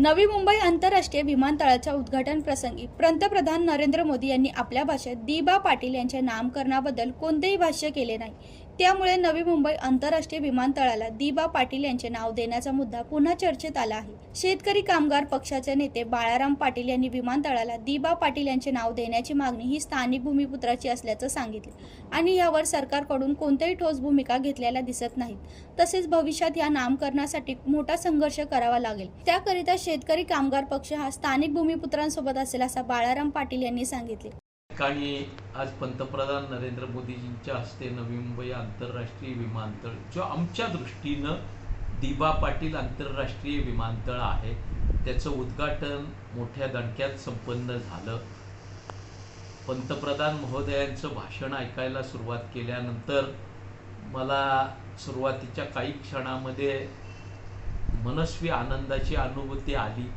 नवी मुंबई आंतरराष्ट्रीय विमानतळाच्या उद्घाटन प्रसंगी पंतप्रधान नरेंद्र मोदी यांनी आपल्या भाषेत दिबा पाटील यांच्या नामकरणाबद्दल कोणतेही भाष्य केले नाही. त्यामुळे नवी मुंबई आंतरराष्ट्रीय विमानतळाला दिबा पाटील यांचे नाव देण्याचा मुद्दा पुन्हा चर्चेत आला आहे. शेतकरी कामगार पक्षाचे नेते बाळाराम पाटील यांनी विमानतळाला दिबा पाटील यांचे नाव देण्याची मागणी ही स्थानिक भूमिपुत्राची असल्याचं सांगितले आणि यावर सरकारकडून कोणत्याही ठोस भूमिका घेतलेल्या दिसत नाहीत. तसेच भविष्यात या नामकरणासाठी मोठा संघर्ष करावा लागेल. त्याकरिता शेतकरी कामगार पक्ष हा स्थानिक भूमिपुत्रांसोबत असेल असा बाळाराम पाटील यांनी सांगितले. ठिकाणी आज पंतप्रधान नरेंद्र मोदीजींच्या हस्ते नवी मुंबई आंतरराष्ट्रीय विमानतळ जो आमच्या दृष्टीनं दिबा पाटील आंतरराष्ट्रीय विमानतळ आहे त्याचं उद्घाटन मोठ्या दणक्यात संपन्न झालं. पंतप्रधान महोदयांचं भाषण ऐकायला सुरुवात केल्यानंतर मला सुरुवातीच्या काही क्षणामध्ये मनस्वी आनंदाची अनुभूती आली.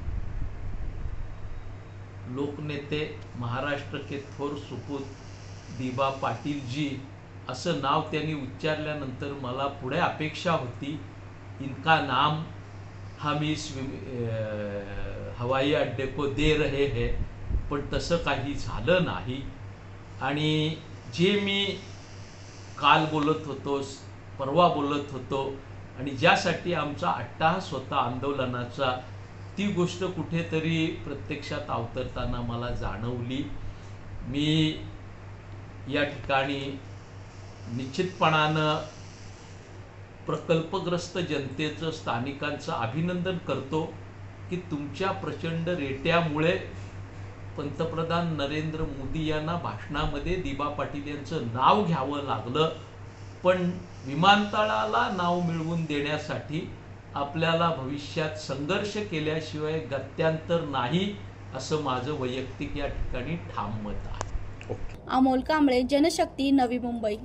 लोकनेते महाराष्ट्र के थोर सुपूत दिबा पाटीलजी असं नाव त्यांनी उच्चारल्यानंतर मला पुढे अपेक्षा होती इनका नाम हा मी स्विम हवाई अड्डे को दे रहे है पण तसं काही झालं नाही. आणि जे मी काल बोलत होतो परवा बोलत होतो आणि ज्यासाठी आमचा अट्टाहास होता आंदोलनाचा ती गोष्ट कुठेतरी प्रत्यक्षात अवतरताना मला जाणवली. मी या ठिकाणी निश्चितपणानं प्रकल्पग्रस्त जनतेचं स्थानिकांचं अभिनंदन करतो की तुमच्या प्रचंड रेट्यामुळे पंतप्रधान नरेंद्र मोदी यांना भाषणामध्ये दिबा पाटील यांचं नाव घ्यावं लागलं. पण विमानतळाला नाव मिळवून देण्यासाठी आपल्याला भविष्यात संघर्ष केल्याशिवाय गत्यांतर नाही असं माझं वैयक्तिक या ठिकाणी ठाम मत आहे अमोल कांबळे जनशक्ती नवी मुंबई.